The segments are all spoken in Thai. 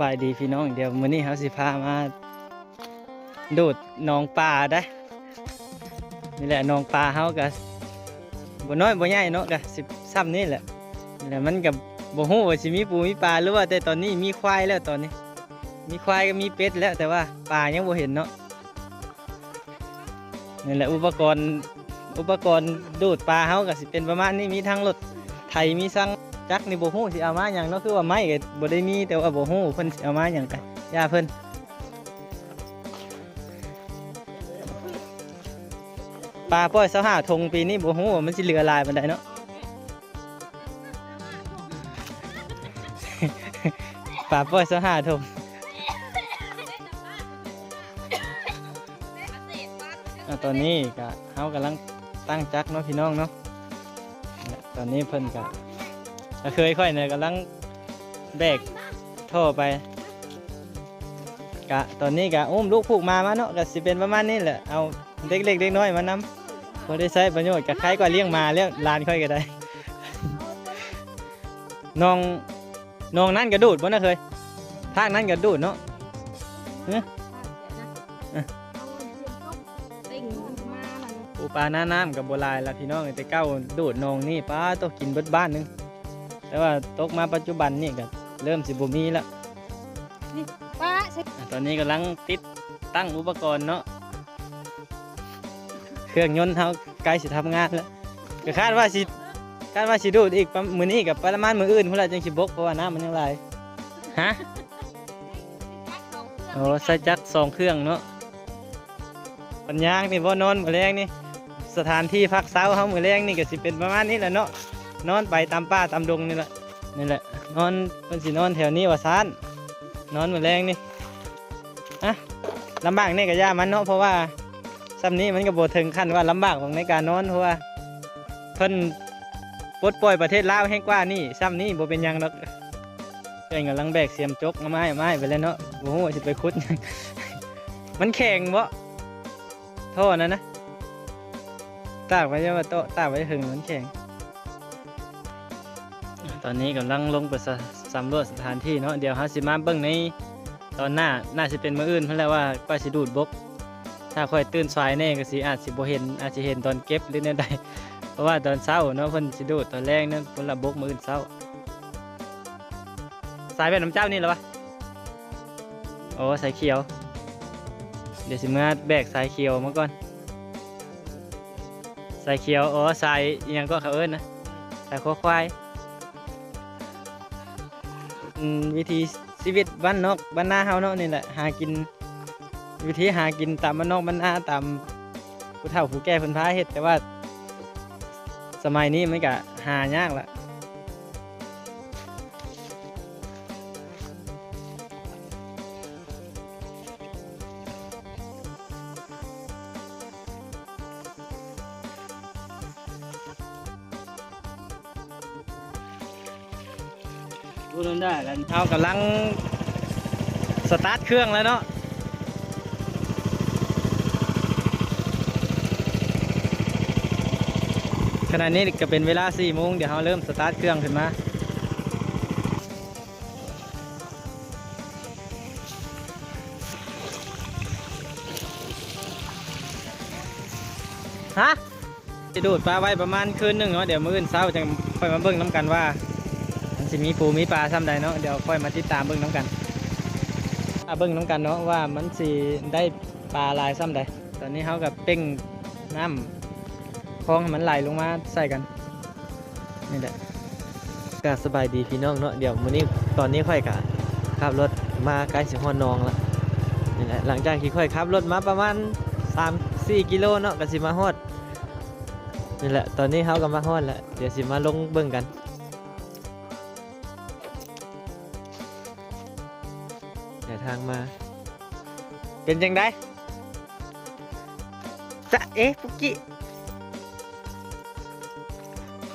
บายดีพี่น้องเดี๋ยวมื้อนี้เขาสิพามาดูดหนองปลาได้นี่แหละหนองปลาเขาก็บ่น้อยบ่ใหญ่เนาะก็สิบซ้ำนี่แหละนี่แหละมันกับบ่ฮู้ว่าสิมีปูมีปลาหรือว่าแต่ตอนนี้มีควายแล้วตอนนี้ มีควายก็มีเป็ดแล้วแต่ว่าปลายังบ่เห็นเนาะนี่แหละอุปกรณ์อุปกรณ์ดูดปลาเขาก็สิเป็นประมาณนี้มีทั้งรถไถมีสั่ง จักนี่บ่ฮู้สิเอามาหยังเนาะคือว่าไม้ก็บ่ได้มีแต่ว่าบ่ฮู้เพิ่นสิเอามาหยังกันย่าเพิ่นปลาป้อย25ทงปีนี้บ่ฮู้ว่ามันสิเหลือหลายปานใดเนาะปลาป้อย25ทงตอนนี้ก็เฮากำลังตั้งจักเนาะพี่น้องเนาะตอนนี้เพิ่นก็ ก็เคยค่อยเนี่ยกำลังแบกท่อไปกะตอนนี้กะอุ้มลูกผูกมามาเนาะก็สิเป็นประมาณนี้แหละเอาเด็กเล็กเด็กน้อยมานำพอได้ใช้ประโยชน์กับใครก็เลี้ยงมาเลี้ยงลานค่อยก็ได้น้องน้องนั่นกระดูดบ่นะเคยทางนั้นกระดูดเนาะปูปลาหน้าน้ำกับโบราณละพี่น้องแต่เก้าดูดนองนี่ป้าต้องกินเบิดบ้านหนึง แต่ว่าตกมาปัจจุบันนี่ก็เริ่มสิบ่มีแล้วป้าใช่อะตอนนี้กำลังติดตั้งอุปกรณ์เนาะเครื่องยนต์เฮาใกล้สิทำงานแล้วก็คาดว่าสิคาดว่าสิดูดอีกประมื้อนี้กับประมาณมื้ออื่นพุ่นละจังสิบกเพราะว่าน้ำมันยังไหลายฮะโอ้ใส่จักรสองเครื่องเนาะปัญญางนี่บ่นอนมื้อแรงนี่สถานที่พักเช้าเฮามื้อแรงนี่ก็สิเป็นประมาณนี้แหละเนาะ นอนไปตามป่าตามดงนี่แหละนี่แหละนอนเพิ่นสินอนแถวนี้ว่าซานนอนหมื้อแรงนี่อะลำบากนี่ก็ย่ามันเนาะเพราะว่าซ้ำนี้มันก็บ่ถึงขั้นว่าลำบากของในการนอนเพราะว่าเพิ่นปลดปล่อยประเทศลาวแห่งกว่านี่ซ้ำนี้บ่เป็นยังดอกเพิ่นกำลังแบกเสียมจกเอาไม้ไม้ไปแล้วเนาะบ่ฮู้ว่าสิไปขุด มันแข็งบ่โทษนะนะตากไว้จะว่าโตตากไว้ถึงมันแข็ง อนนี้กำลังลงไปสำรวจสถานที่เนาะเดี๋ยวฮาสิมาเบิ่งในตอนหน้าน่าจะเป็นมืออื่นเพราะแล้วว่าก็สิดูดบก ถ้าค่อยตื่นสายแน่ก็สิอาจสิบ่เห็นอาจสิเห็นตอนเก็บหรือแนวใดเพราะว่าตอนเช้าเนาะเพิ่นสิดูดตอนแรกนั้นเพิ่นละบกมืออื่นเช้า สายแบบน้ำเจ้านี่หรอวะโอ้สายเขียว เดี๋ยวสิมาแบกสายเขียวมาก่อนสายเขียวอ๋อสายยังก็เขาเอิ้นนะสายคอควาย วิธีชีวิตบ้านนอกบ้านนาเฮาเนาะนี่แหละหากิน วิธีหากินตามบ้านนอกบ้านนาตามผู้เฒ่าผู้แก่เพิ่นพาเฮ็ดแต่ว่า สมัยนี้มันก็หายากละ พูดได้กันเฮากำลังสตาร์ทเครื่องแล้วเนาะขณะนี้ก็เป็นเวลา4โมงเดี๋ยวเราเริ่มสตาร์ทเครื่องขึ้นมาฮะจะดูดปลาไว้ประมาณคืนหนึ่งเนาะเดี๋ยวมื้ออื่นเช้าจะค่อยมาเบิ่งน้ำกันว่า สิมีปูมีปลาซ้ำใดเนาะเดี๋ยวค่อยมาติดตามเบิ่งน้ำกันอะเบิ่งน้ำกันเนาะว่ามันสิได้ปลาลายซ้ำใดตอนนี้เขากับเป้งน้ำคลองให้มันไหลลงมาใส่กันนี่แหละก็สบายดีพี่น้องเนาะเดี๋ยวมื้อนี้ตอนนี้ค่อยกะขับรถมาใกล้สิฮอนนองละนี่แหละหลังจากที่ค่อยขับรถมาประมาณ3-4กิโลเนาะก็สิมาฮอดนี่แหละตอนนี้เขาก็มาฮอดแล้วเดี๋ยวสิมาลงเบิ่งกัน เป็นจังไดจะเอ๊ะปุกกี้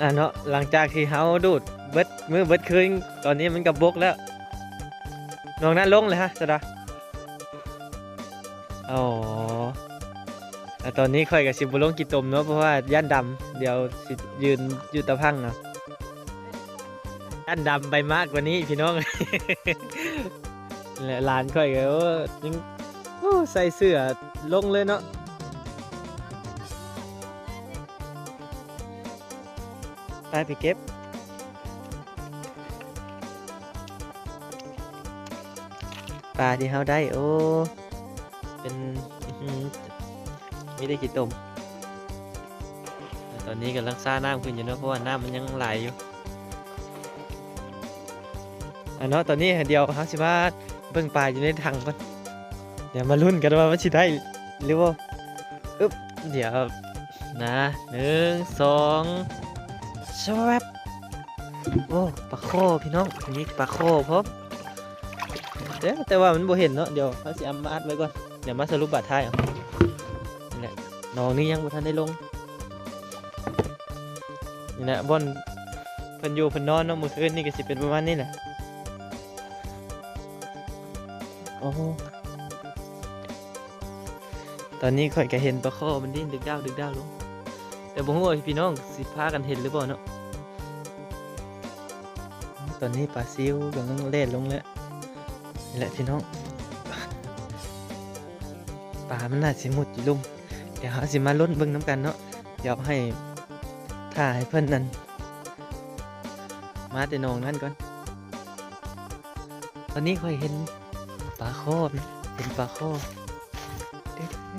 อะเนาะหลังจากที่เฮาดูดเบิดมือเบิดคืนตอนนี้มันกับบกแล้วน้องนั้นลงเลยฮะสดาอ๋อแต่ตอนนี้ค่อยกับสิบุลงกิตมเนาะเพราะว่าย่านดำเดี๋ยวสิยืนอยู่ตะพังเนาะย่านดำไปมากกว่านี้พี่น้องและหลานค่อยก็โอ้ยังโอ้ ใส่เสื้อลงเลยเนาะไปไปเก็บปลาที่เขาได้ โอ้ เป็นอื้อหือมีได้กี่ต้มตอนนี้กำลังซ่าน้ำขึ้นอยู่เนาะเพราะว่าน้ำมันยังไหลอยู่อันเนาะตอนนี้เดียวเขาสิว่าเบิ่งปลาอยู่ในถังก่อน เดี๋ยวมาลุ้นกันว่ามันสิได้หรือว่าอึ๊บเดี๋ยวนะหนึ่งสองสวับโอ้ปลาโคพี่น้องอันนี้ปลาโคพบเด้แต่ว่ามันบ่เห็นเนาะเดี๋ยวเขาสิเอามาอัดไว้ก่อนเดี๋ยวมาสรุปบาดท้ายเอานี่แหละน้องนี่ยังบ่ทันได้ลงนี่แหละบอนเพิ่นอยู่เพิ่นนอนเนาะมื้อคืนนี่ก็สิเป็นประมาณนี้แหละโอ้ ตอนนี้ข่อยก็เห็นปลาข้อมันดิ้นดึกดาวดึกดาวลงแต่บ่ฮู้ว่าพี่น้องสิพากันเห็นหรือเปล่าเนาะตอนนี้ปลาซิวกำลังเล่นลงแล้วนี่แหละพี่น้องปลามันน่าสิมุดอยู่ลุ่มเดี๋ยวเราสิมาล้นเบิ่งน้ำกันเนาะเดี๋ยวให้ถ่ายเพิ่อนนั่นมาแต่นองนั่นก่อน ตอนนี้ค่อยเห็นปลาโคบเห็นปลาโคบ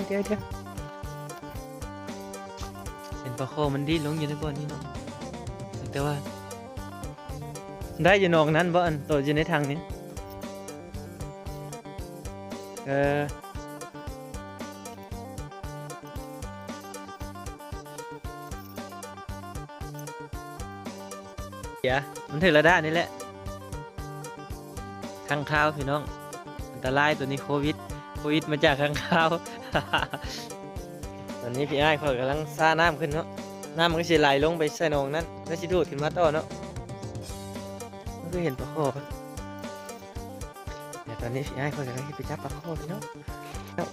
เดี๋ยวเดี๋ยวเห็นปลาโคบมันดิ้นลงอยู่ในบ่อนี้เนาะแต่ว่า ได้อยู่นองนั้นบ่อันโตอยู่ในทางนี้เออเดี๋ยวมันถึงระดับนี้แหละข้างข้าวพี่น้อง อันตรายตัวนี้โควิด โควิดมาจากข้างข้าว ตอนนี้พี่ไอ้ายเขากำลังซ่าน้ำขึ้นเนาะ น้ำมันก็จะไหลลงไปใส่หนองนั้นแล้วสิดูดขึ้นมาต่อเนาะมันก็เห็นปลาโคปะเดี๋ยวตอนนี้พี่ไอ้คนกำลังไปจับปลาโคพี่น้อเอ้า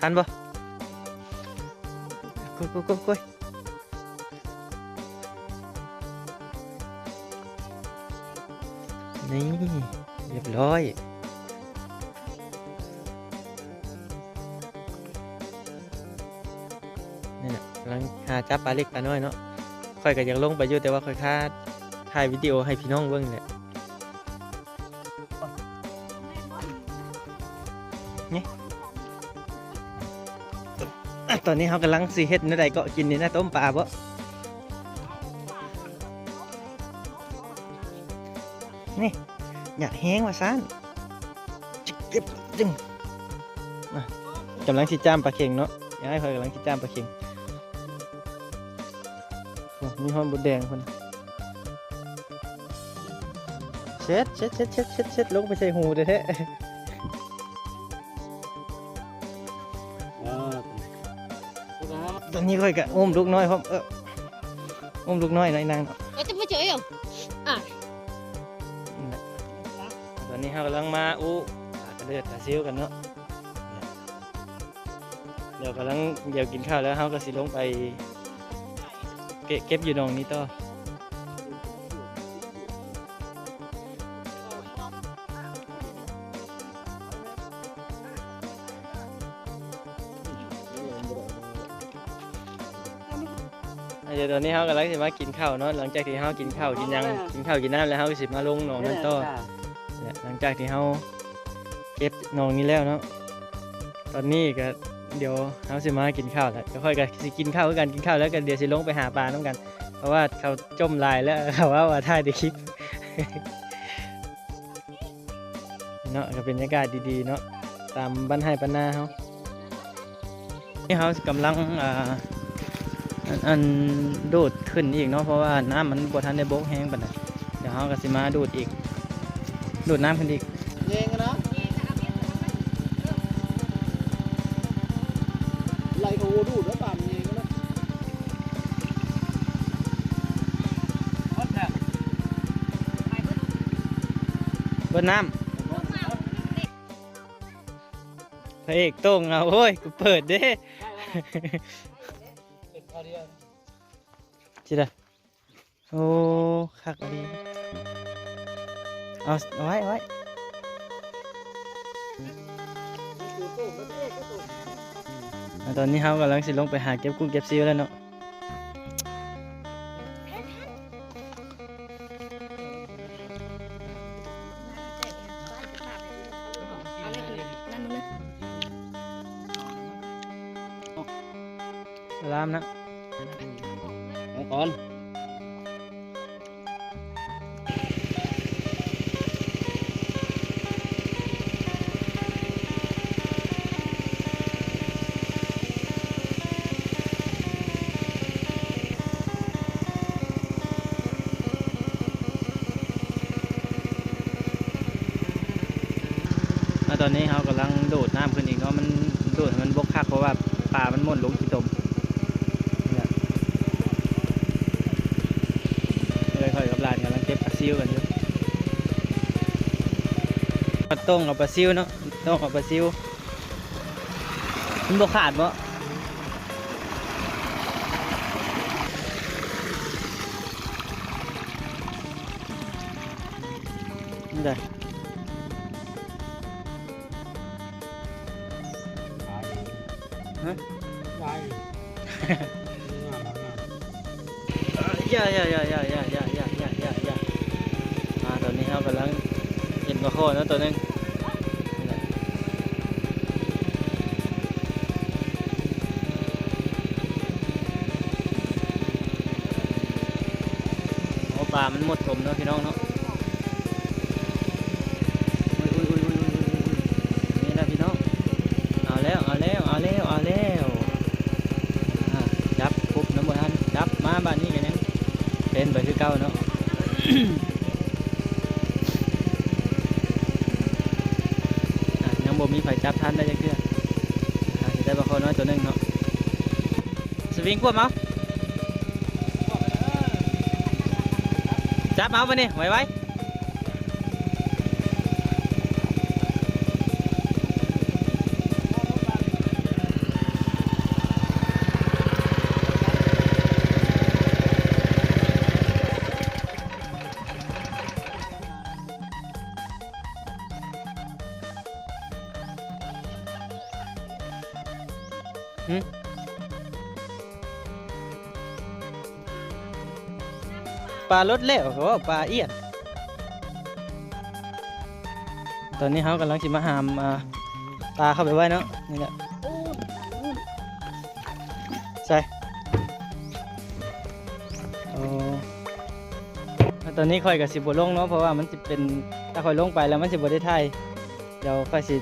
ทันปะกุยกุยกุยกุยนี่เรียบร้อยาจับปลาเล็กปลาน้อยเนาะค่อยก็ยังลงไปอยู่แต่ว่าค่อยค่าถ่ายวิดีโอให้พี่น้องเบิ่งแหละอ่ตอนนี้เขากำลังสีเฮ็ดในใดก็กินนี่นะต้มปลาบ่นี่อยากแห้งว่าซ่านจิกเก็บจึงกำลังสิจ้ามปลาเค็งเนาะอยากให้คอยกำลังสิจ้ามปลาเค็ง มีหอมบดแดงคนเช็ดเช็ดเช็ดเช็ดเช็ดเช็ดลงไปใส่หูเด้อแท้ตอนนี้ค่อยกะอุ้มลูกน้อยพร้อมเอออุ้มลูกน้อยหน่อยนางเนาะ Ơ, tôi mới chơi không? À, นั่นแหละตอนนี้เรากำลังมาอู้ปลากระเดือดปลาซิวกันเนาะเดี๋ยวกำลังเดี๋ยวกินข้าวแล้วเราก็สิลงไป เก็บเก็บอยู่หนองนี้ต่อเดี๋ยวตอนนี้เรากำลังจะมากินข้าวเนาะหลังจากที่เรากินข้าวกินหยังกินข้าวกินน้ำแล้วเราก็สิมาลงหนองนั้นต่อเนี่ยหลังจากที่เราเก็บหนองนี้แล้วเนาะตอนนี้ก็ เดี๋ยวเราสิมากินข้าวแล้วเดี๋ยวค่อยกันสิกินข้าวกันกินข้าวแล้วกันเดี๋ยวสิลงไปหาปลาน้ำกัน เพราะว่าเขาจมลายแล้วเขาว่าว่าถ่ายในคลิปเนาะก็เป็นบรรยากาศดีๆเนาะตามบ้านให้ปันนาเขานี่เขากำลังอ่าอันอันดูดขึ้นอีกเนาะเพราะว่าน้ำมันบวทันได้บกแห้งปานใดเดี๋ยวเขาก็สิมาดูดอีก ดูดน้ำขึ้นอีก Nghe cái đó Lại นน้ำพระเอกโต้งเอาโอ้ยกูเปิดเด้จิดะโอ้คักดีเอาเอาไว้เอาไว้ตัวโต้มันเอ๊ะก็ตัวอ่าตอนนี้เขากำลังสิลงไปหาเก็บกุ้งเก็บซิวแล้วเนาะ ตอนนี้เขากำลังโดดน้ำขึ้นอีกเนาะมันโดดมันบกคักเพราะว่าป่ามันหมดลงที่ตมเลยค่อยกับหลานกำลังเก็บปลาซิวกันอยู่ต้งกับปลาซิวเนาะต้งกับปลาซิวมันบกขาดเนาะ ยาย่าย่าย่าย่าย่าย่าย่าย่าย่าอ่าตอนนี้ครับกำลังเห็นกระโคนะตัวนึงปลามันหมดถมเนาะพี่น้องเนาะ เป็นไปคือเก่าเนาะยังบ่มีไฟจับท่านได้ยังเพื่ออะสิได้บ่คนน้อยตัวหนึงเนาะสวิงกวบเอาจับเอาไปนี่ไว้ไว้ ปลารถเล้วเขาว่าปลาเอียด ตอนนี้เขากำลังสิมาหามอ่าปลาเข้าไปไว้เนาะนี่แหละใส่โอ้ตอนนี้ค่อยกับสิบลงเนาะเพราะว่ามันจะเป็นถ้าค่อยลงไปแล้วมันสิบได้ถ่ายเดี๋ยวค่อยสิ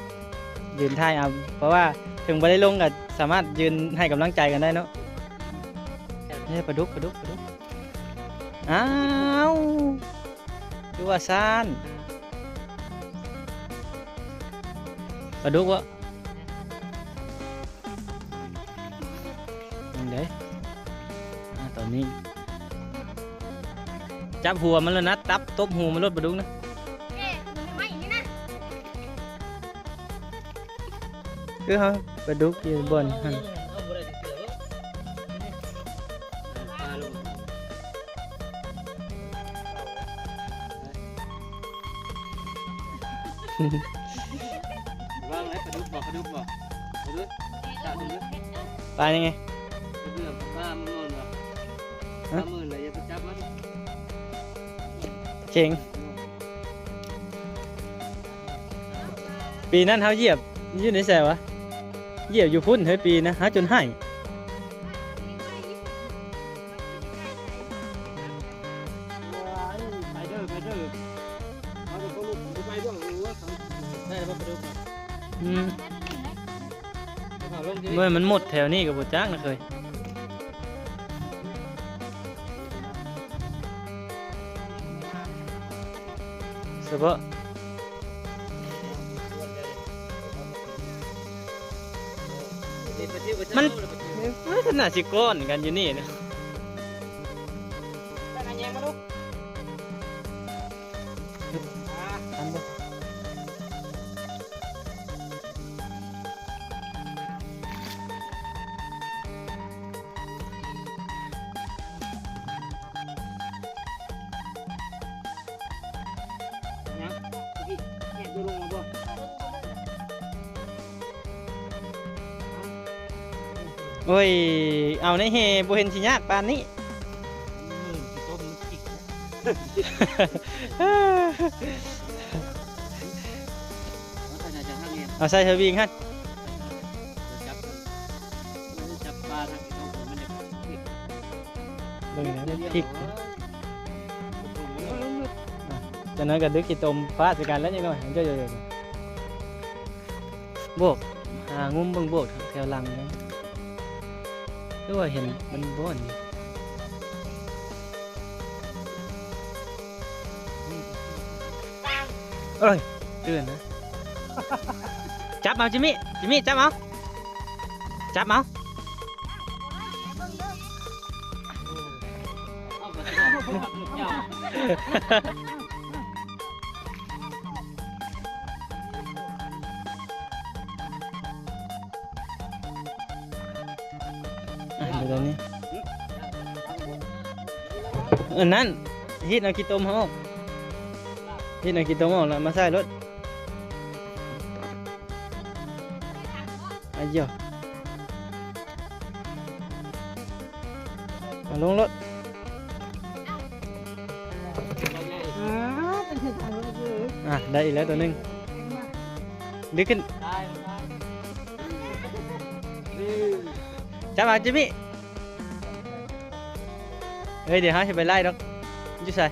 ยืนถ่ายเอาเพราะว่าถึงบ่ได้ลงก็สามารถยืนให้กำลังใจกันได้เนาะเนี่ปลาดุกปลาดุกปลาดุก อ้าวดูว่าซานปลาดุกวะยังไงอ่าตอนนี้ จับหัวมันแล้วนะ ตับตบหัวมันรถปลาดุกนะเอ๊ะมันไม่ไหม้นี่นะคือเขาปลาดุกอยู่บนหัน ว่างไหมกระดุกบอกกระดุกบอกกระดุกจับดูดิปลายังไงกระดุกบ้ามันงอนวะฮะบ้ามือเลยอย่าไปจับมันเข่งปีนั้นเขาเหยียบอยืนในแสวะเหยียบอยู่พุ่นเฮ้ยปีนะหาจนให้ไป เมื่อมันหมดแถวนี้กับบุจ้างนะเคยเฉพาะมันมันขนาดสิก้อนกันอยู่นี่นะ โอ้ย เอาในเฮบ่เห็นสิยากปานนี้ มือที่ต้มมันจิกแล้วใส่จะห้างเงี้ยเอาใส่เทอร์วิงฮั่นจับจับปลาทางที่ต้มมันจะจิกเบิ่งนะพริกจากนั้นก็ดึกขี้ตมฟ้าใส่กันแล้วยังไงเจ้าๆๆโบกหางุ้มเบิ่งโบกแถวหลังนะ คือว่าเห็นมันบ่อนอยู่เอ้ยเตือนนะจับเอาจิมมี่จิมมี่จับเอาจับเอาเอา อะเดี๋ยวตอนนี้เออนั่นฮิตเอาขี้ต้มเขาออกฮิตเอาขี้ต้มออกแล้วมาใส่รถอ้ายเหี้ยมาลงรถอะได้อีกแล้วตัวหนึงดึกขึ้นได้ได้จับมาจิมมี่ เฮ้ยเดี๋ยวฮะจะไปไล่ดอกอยุ่ใส่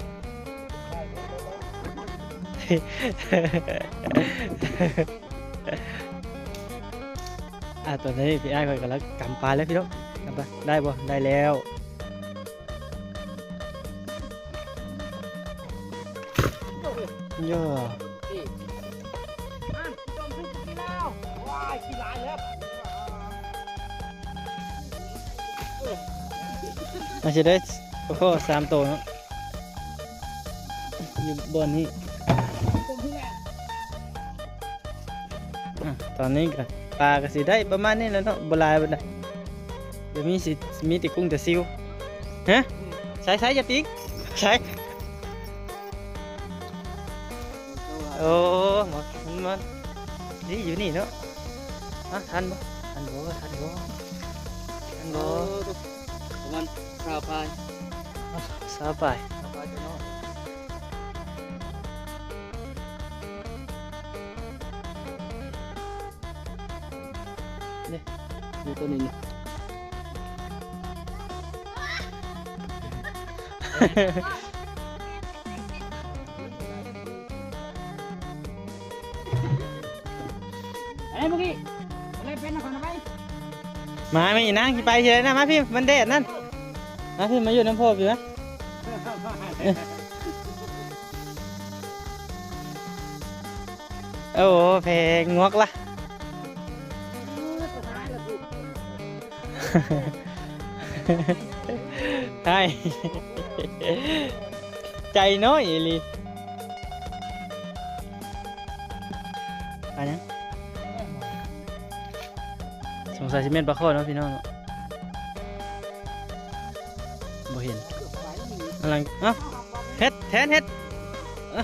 อะตอนนี้พี่ไอ้ายคอยกันแล้วกำปลาแล้วพี่น้องกำปลาได้บ่ได้แล้วย่อมันจะได้ โอ้โหสามตัวเนะอยู่บนนี้อ่ตอนนี้ก็ปลาก็สิได้ประมาณนี้แล้วเนาะบลายบันไดเดี๋ยวมีสิมีแติกุ้งแต่ซิวฮะใช้ใช้จะติ๊กใช้โอ้หมดมันมันนี่อยู่นี่เนาะอะทันบ่ทันบ่ทันบ่ทันโอ้บ่ประมาณคราวปาย สบายคราวปลายจะนอนดูตัวนี้นี่เอ้ยเมื่อกี้อะไรเป็นนะคนทำไมมาไม่นางกี่ไปเฉยนะมาพี่มันแดดนั่นมาพี่มาอยู่น้ำพอพี่วะ โอ้โหแพงงวกละใช่ใจน้อยอีหลีไปยังสงสัยสิเม่นปลาข้อเนาะพี่น้องเนาะำลังเอ้าเฮ็ดแทนเฮ็ดเอ้า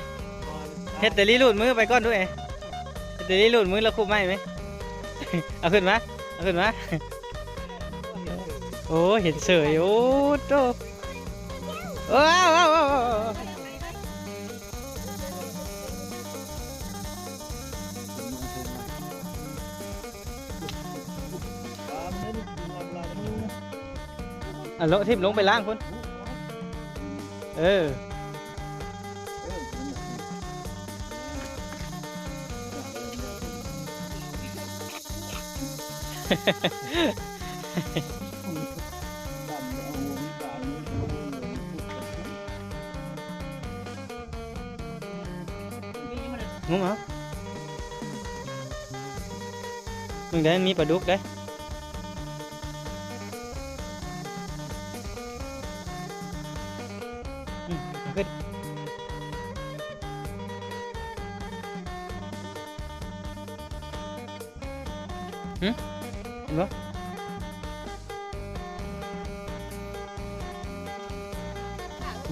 เฮ็ดแต่ลีลูดมือไปก่อนด้วยเฮ็ดแต่ลีลูดมือแล้วคุบไหมไหม เอาขึ้นมาเอาขึ้นมาโอ้เห็นเสยโอ้โตว้าวว้าวว้อะลงทิมลงไปล้างคน เอองงเหรอมึงได้มีปลาดุกได้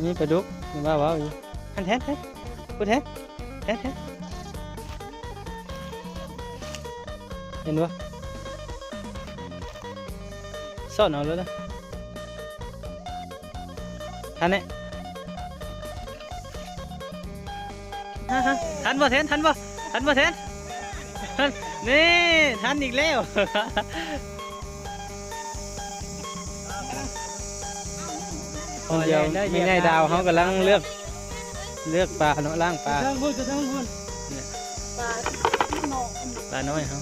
มีปลาดุกมีว้าวว้าวอยู่อันแทนแทนกูแทนแท้แท้เห็นปะซ่อนเอาเลยนะทันเนี่ยฮะฮะทันบ่แทนทันบ่ทันบ่แทนทันนี่ทันอีกแล้ว เดี๋ยวมีนายดาวเขากำลังเลือกเลือกปลาเนาะล่างปลาทางพูดจะทางพูดปลาหนอกปลาน้อยเขา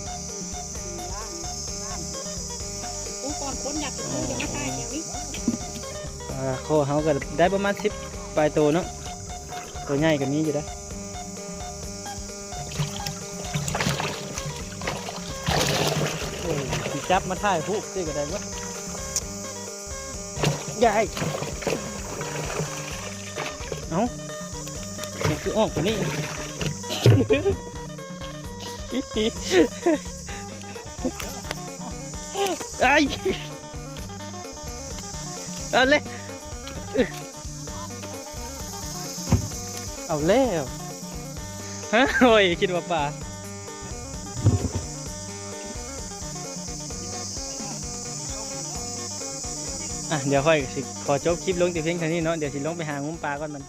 โอ้ก่อนคนอยากจะมาตายแถวนี้ปลาโคเขาก็ได้ประมาณสิบปลายตัวเนาะตัวใหญ่กว่านี้อยู่ได้อโอ้ยสิจับมาถ่ายผู้สิก็ได้วะใหญ่ เอ้ามันคือออกกว่านี้ไอ้เอาเลยเอาแล้วฮะโอ้ยคิดว่าป่าอะเดี๋ยวค่อยสิขอจบคลิปลงแต่เพียงเท่านี้เนาะเดี๋ยวสิลงไปหางุ้มปลาก่อนมัน